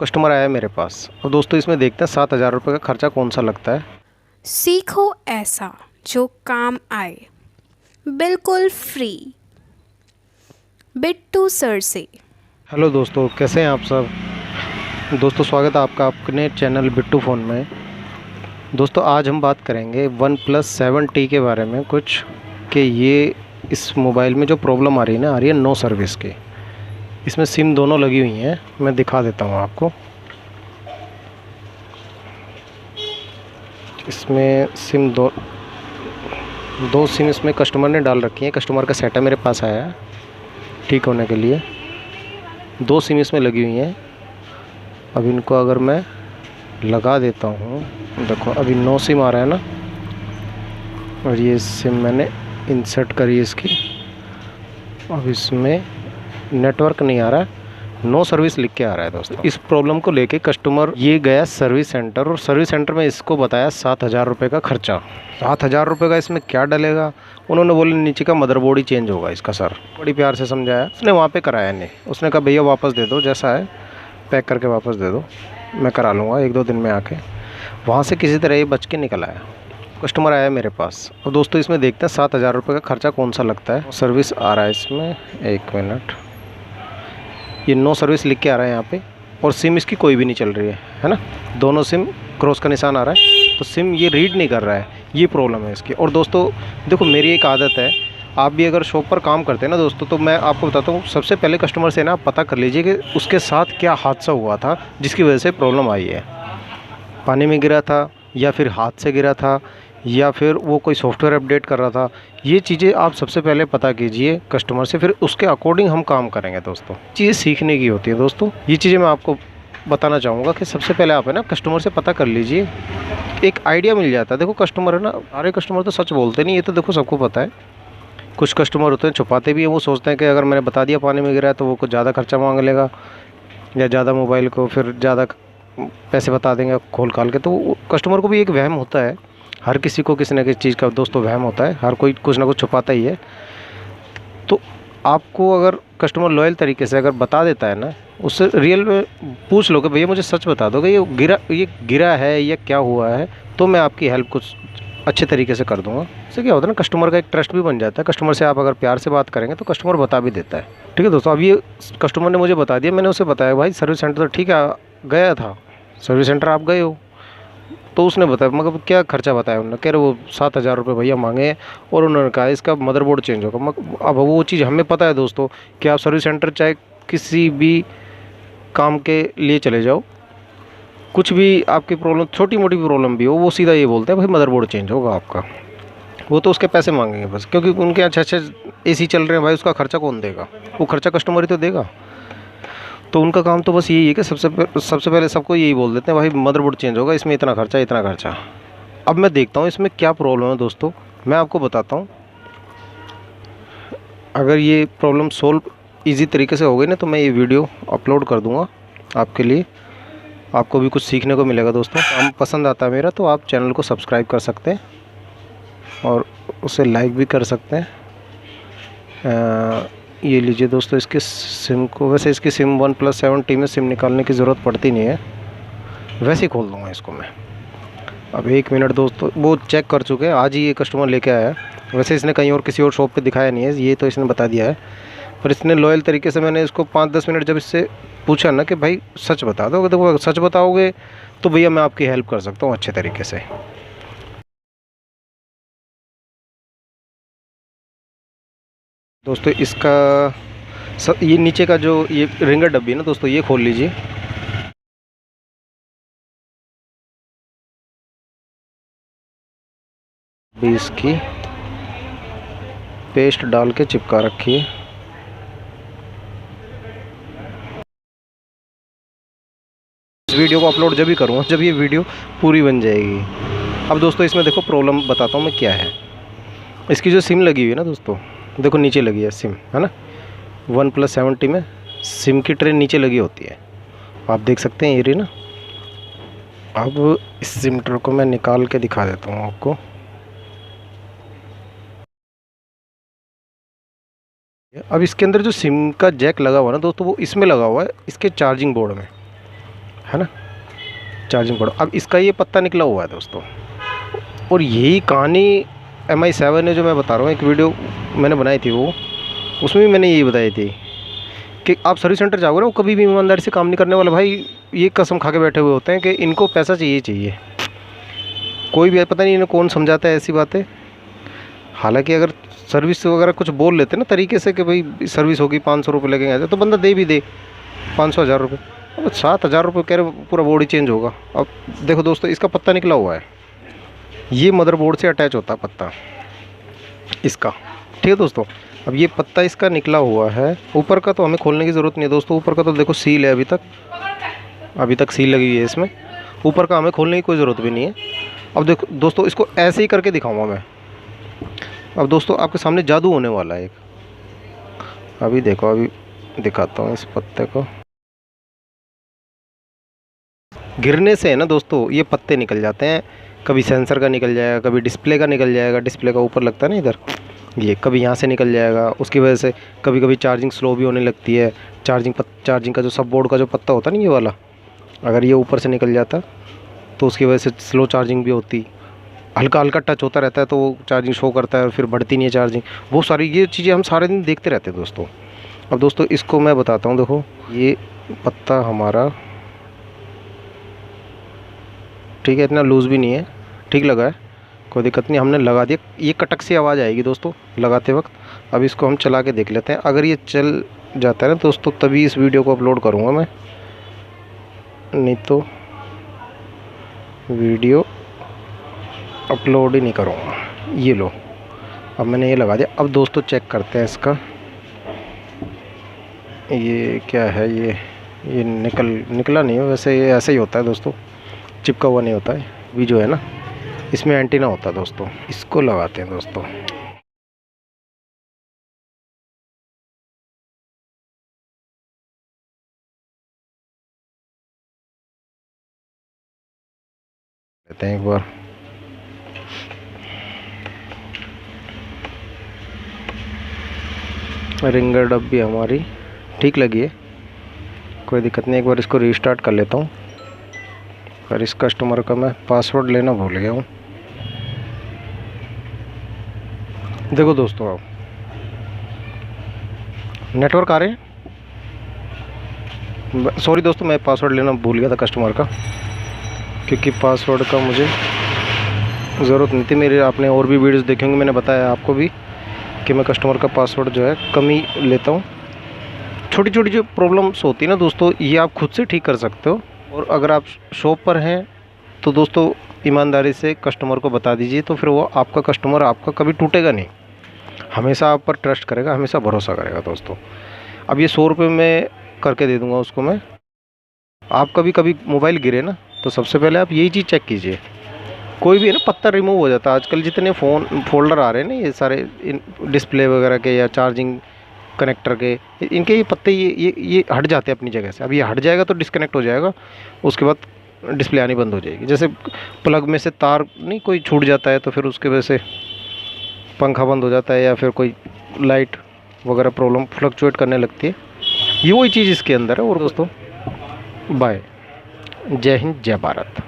Customer आया मेरे पास। और दोस्तों इसमें देखते हैं सात हज़ार रुपये का खर्चा कौन सा लगता है। सीखो ऐसा जो काम आए। बिल्कुल फ्री। बिट्टू सर से। हेलो दोस्तों कैसे हैं आप सब? दोस्तों स्वागत है आपका अपने चैनल बिट्टू फ़ोन में। दोस्तों आज हम बात करेंगे वन प्लस सेवन टी के बारे में कुछ कि ये इस मोबाइल में जो प्रॉब्लम आ रही है ना आ रही है नो सर्विस की। इसमें सिम दोनों लगी हुई हैं। मैं दिखा देता हूँ आपको। इसमें सिम दो दो सिम इसमें कस्टमर ने डाल रखी है। कस्टमर का सेट है मेरे पास आया है, ठीक होने के लिए। दो सिम इसमें लगी हुई हैं। अब इनको अगर मैं लगा देता हूँ, देखो अभी नौ सिम आ रहा है ना, और ये सिम मैंने इंसर्ट करी इसकी। अब इसमें नेटवर्क नहीं आ रहा है। नो सर्विस लिख के आ रहा है दोस्तों। इस प्रॉब्लम को लेके कस्टमर ये गया सर्विस सेंटर और सर्विस सेंटर में इसको बताया सात हज़ार रुपये का खर्चा। सात हज़ार रुपये का इसमें क्या डलेगा? उन्होंने बोले, नीचे का मदरबोर्ड ही चेंज होगा इसका सर। बड़ी प्यार से समझाया। उसने वहाँ पे कराया नहीं। उसने कहा, भैया वापस दे दो, जैसा है, पैक करके वापस दे दो। मैं करा लूँगा, एक दो दिन में आके। वहाँ से किसी तरह ये बच के निकल आया। कस्टमर आया मेरे पास। और दोस्तों, इसमें देखते हैं सात हज़ार रुपये का खर्चा कौन सा लगता है। सर्विस आ रहा है इसमें। एक मिनट। ये नो सर्विस लिख के आ रहा है यहाँ पे, और सिम इसकी कोई भी नहीं चल रही है है ना? दोनों सिम क्रॉस का निशान आ रहा है तो सिम ये रीड नहीं कर रहा है, ये प्रॉब्लम है इसकी। और दोस्तों, देखो मेरी एक आदत है, आप भी अगर शॉप पर काम करते हैं ना दोस्तों तो मैं आपको बताता हूँ, सबसे पहले कस्टमर से ना पता कर लीजिए कि उसके साथ क्या हादसा हुआ था, जिसकी वजह से प्रॉब्लम आई है। पानी में गिरा था या फिर हाथ से गिरा था या फिर वो कोई सॉफ्टवेयर अपडेट कर रहा था, ये चीज़ें आप सबसे पहले पता कीजिए कस्टमर से, फिर उसके अकॉर्डिंग हम काम करेंगे दोस्तों। चीज़ें सीखने की होती है दोस्तों। ये चीज़ें मैं आपको बताना चाहूँगा कि सबसे पहले आप है ना कस्टमर से पता कर लीजिए। एक आइडिया मिल जाता है। देखो कस्टमर है ना, सारे कस्टमर तो सच बोलते नहीं, ये तो देखो सबको पता है। कुछ कस्टमर होते हैं छुपाते भी हैं, वो सोचते हैं कि अगर मैंने बता दिया पानी में गिरा तो वो कुछ ज़्यादा खर्चा मांग लेगा या ज़्यादा मोबाइल को फिर ज़्यादा पैसे बता देंगे खोल खाल के। तो कस्टमर को भी एक वहम होता है हर किसी को किसी न किसी चीज़ का दोस्तों वहम होता है, हर कोई कुछ ना कुछ छुपाता ही है। तो आपको अगर कस्टमर लॉयल तरीके से अगर बता देता है ना, उससे रियल में पूछ लो कि भैया मुझे सच बता दो कि ये गिरा ये गिरा है, या क्या हुआ है? तो मैं आपकी हेल्प कुछ अच्छे तरीके से कर दूँगा। इससे क्या होता है ना कस्टमर का एक ट्रस्ट भी बन जाता है। कस्टमर से आप अगर प्यार से बात करेंगे तो कस्टमर बता भी देता है। ठीक है दोस्तों, अब ये कस्टमर ने मुझे बता दिया, मैंने उसे बताया, भाई सर्विस सेंटर तो ठीक है, गया था। सर्विस सेंटर आप गए हो तो उसने बताया, मगर क्या खर्चा बताया उन्होंने? कह रहे, वो सात हज़ार रुपये भैया मांगे और उन्होंने कहा, इसका मदरबोर्ड चेंज होगा। मग अब वो चीज़ हमें पता है दोस्तों कि आप सर्विस सेंटर चाहे किसी भी काम के लिए चले जाओ, कुछ भी आपकी प्रॉब्लम छोटी मोटी प्रॉब्लम भी हो, वो सीधा ये बोलते हैं, भाई मदरबोर्ड चेंज होगा आपका। वो तो उसके पैसे मांगेंगे बस, क्योंकि उनके अच्छे अच्छे ए चल रहे हैं भाई, उसका खर्चा कौन देगा? वो खर्चा कस्टमर ही तो देगा। तो उनका काम तो बस यही है कि सबसे सबसे पहले सबको यही बोल देते हैं, भाई, मदरबोर्ड चेंज होगा, इसमें इतना खर्चा इतना खर्चा। अब मैं देखता हूँ, इसमें क्या प्रॉब्लम है दोस्तों? मैं आपको बताता हूँ। अगर ये प्रॉब्लम सोल्व इजी तरीके से हो गई ना तो मैं ये वीडियो अपलोड कर दूँगा आपके लिए। आपको भी कुछ सीखने को मिलेगा दोस्तों। काम पसंद आता है मेरा तो आप चैनल को सब्सक्राइब कर सकते हैं और उसे लाइक भी कर सकते हैं। ये लीजिए दोस्तों, इसके सिम को, वैसे इसकी SIM one plus seven T में सिम निकालने की ज़रूरत पड़ती नहीं है। वैसे ही खोल दूँगा इसको मैं। अब एक मिनट दोस्तों, वो चेक कर चुके हैं। आज ही ये कस्टमर लेके आया है। वैसे इसने कहीं और किसी और शॉप पे दिखाया नहीं है। ये तो इसने बता दिया है। पर इसने लॉयल तरीके से मैंने इसको पाँच दस मिनट जब इससे पूछा ना कि भाई सच बता दो देखो सच बताओगे तो भैया मैं आपकी हेल्प कर सकता हूँ अच्छे तरीके से। दोस्तों, इसका सब ये नीचे का जो ये रिंगर डब्बी है ना दोस्तों, ये खोल लीजिए। इसकी पेस्ट डाल के चिपका रखिए इस वीडियो को अपलोड जब भी करूँगा, जब ये वीडियो पूरी बन जाएगी। अब दोस्तों, इसमें देखो प्रॉब्लम बताता हूँ मैं क्या है। इसकी जो सिम लगी हुई है ना दोस्तों देखो, नीचे लगी है सिम, है ना? वन प्लस सेवेंटी में सिम की ट्रेन नीचे लगी होती है। आप देख सकते हैं ये रही ना? अब इस सिम ट्रे को मैं निकाल के दिखा देता हूँ आपको। अब इसके अंदर जो सिम का जैक लगा हुआ है ना दोस्तों, वो इसमें लगा हुआ है, इसके चार्जिंग बोर्ड में, है ना? Charging board. अब इसका ये पत्ता निकला हुआ है दोस्तों। और यही कहानी एम आई सेवन है जो मैं बता रहा हूँ, एक वीडियो मैंने बनाई थी वो। उसमें भी मैंने यही बताई थी कि आप सर्विस सेंटर जाओगे ना, वो कभी भी ईमानदारी से काम नहीं करने वाले भाई, ये कसम खा के बैठे हुए होते हैं कि इनको पैसा चाहिए चाहिए। कोई भी, पता नहीं इन्हें कौन समझाता है ऐसी बातें। हालाँकि अगर सर्विस वगैरह कुछ बोल लेते ना तरीके से कि भाई सर्विस होगी, पाँच सौ रुपये लगेंगे तो बंदा दे भी दे, पाँच सौ, हज़ार रुपये। अब सात हज़ार रुपये कह रहे पूरा बॉडी चेंज होगा। अब देखो दोस्तों, इसका पत्ता निकला हुआ है। ये मदरबोर्ड से अटैच होता है पत्ता। इसका। ठीक है दोस्तों? अब ये पत्ता इसका निकला हुआ है। ऊपर का तो हमें खोलने की ज़रूरत नहीं है दोस्तों। ऊपर का तो देखो सील है अभी तक। अभी तक सील लगी हुई है इसमें। ऊपर का हमें खोलने की कोई ज़रूरत भी नहीं है। अब देखो दोस्तों, इसको ऐसे ही करके दिखाऊँगा मैं। अब दोस्तों, आपके सामने जादू होने वाला है एक। अभी देखो, अभी दिखाता हूँ इस पत्ते को। गिरने से है ना दोस्तों, ये पत्ते निकल जाते हैं। कभी सेंसर का निकल जाएगा कभी डिस्प्ले का निकल जाएगा डिस्प्ले का ऊपर लगता है ना इधर? ये कभी यहाँ से निकल जाएगा उसकी वजह से कभी कभी चार्जिंग स्लो भी होने लगती है। चार्जिंग पत, चार्जिंग का जो सब बोर्ड का जो पत्ता होता है ना ये वाला अगर ये ऊपर से निकल जाता तो उसकी वजह से स्लो चार्जिंग भी होती। हल्का हल्का टच होता रहता है तो वो चार्जिंग शो करता है और फिर बढ़ती नहीं है चार्जिंग वो सारी ये चीज़ें हम सारे दिन देखते रहते हैं दोस्तों। अब दोस्तों इसको मैं बताता हूँ देखो ये पत्ता हमारा ठीक है, इतना लूज़ भी नहीं है। ठीक लगा है। कोई दिक्कत नहीं, हमने लगा दिया। ये कटक सी आवाज़ आएगी दोस्तों, लगाते वक्त। अब इसको हम चला के देख लेते हैं। अगर ये चल जाता है ना दोस्तों, तभी इस वीडियो को अपलोड करूँगा मैं। नहीं तो वीडियो अपलोड ही नहीं करूँगा। ये लो। अब मैंने ये लगा दिया। अब दोस्तों चेक करते हैं इसका। ये क्या है ये? ये निकल, निकला नहीं है। वैसे ये ऐसे ही होता है दोस्तों। चिपका हुआ नहीं होता है। भी जो है ना, इसमें एंटीना होता है दोस्तों। इसको लगाते हैं दोस्तों। लेते हैं एक बार। रिंगर डब भी हमारी ठीक लगी है। कोई दिक्कत नहीं, एक बार इसको रीस्टार्ट कर लेता हूँ। पर इस कस्टमर का मैं पासवर्ड लेना भूल गया हूँ। देखो दोस्तों आप नेटवर्क आ रहे हैं? सॉरी दोस्तों, मैं पासवर्ड लेना भूल गया था कस्टमर का, क्योंकि पासवर्ड का मुझे ज़रूरत नहीं थी। मेरे आपने और भी वीडियोस देखे होंगे, मैंने बताया आपको भी कि मैं कस्टमर का पासवर्ड जो है कम ही लेता हूँ। छोटी छोटी जो प्रॉब्लम्स होती है ना दोस्तों, ये आप खुद से ठीक कर सकते हो। और अगर आप शॉप पर हैं तो दोस्तों, ईमानदारी से कस्टमर को बता दीजिए तो फिर वो आपका कस्टमर आपका कभी टूटेगा नहीं। हमेशा आप पर ट्रस्ट करेगा, हमेशा भरोसा करेगा दोस्तों। अब ये सौ रुपये में करके दे दूँगा उसको मैं। आप कभी कभी मोबाइल गिरे ना तो सबसे पहले आप यही चीज़ चेक कीजिए। कोई भी है ना पत्ता रिमूव हो जाता है। आजकल जितने फ़ोन फोल्डर आ रहे हैं ना, ये सारे डिस्प्ले वगैरह के या चार्जिंग कनेक्टर के इनके ये पत्ते ये ये ये हट जाते हैं अपनी जगह से। अब ये हट जाएगा तो डिस्कनेक्ट हो जाएगा, उसके बाद डिस्प्ले आनी बंद हो जाएगी। जैसे प्लग में से तार नहीं, कोई छूट जाता है तो फिर उसके वजह से पंखा बंद हो जाता है या फिर कोई लाइट वगैरह प्रॉब्लम फ्लक्चुएट करने लगती है। ये वही चीज़ इसके अंदर है और दोस्तों बाय जय हिंद, जय भारत।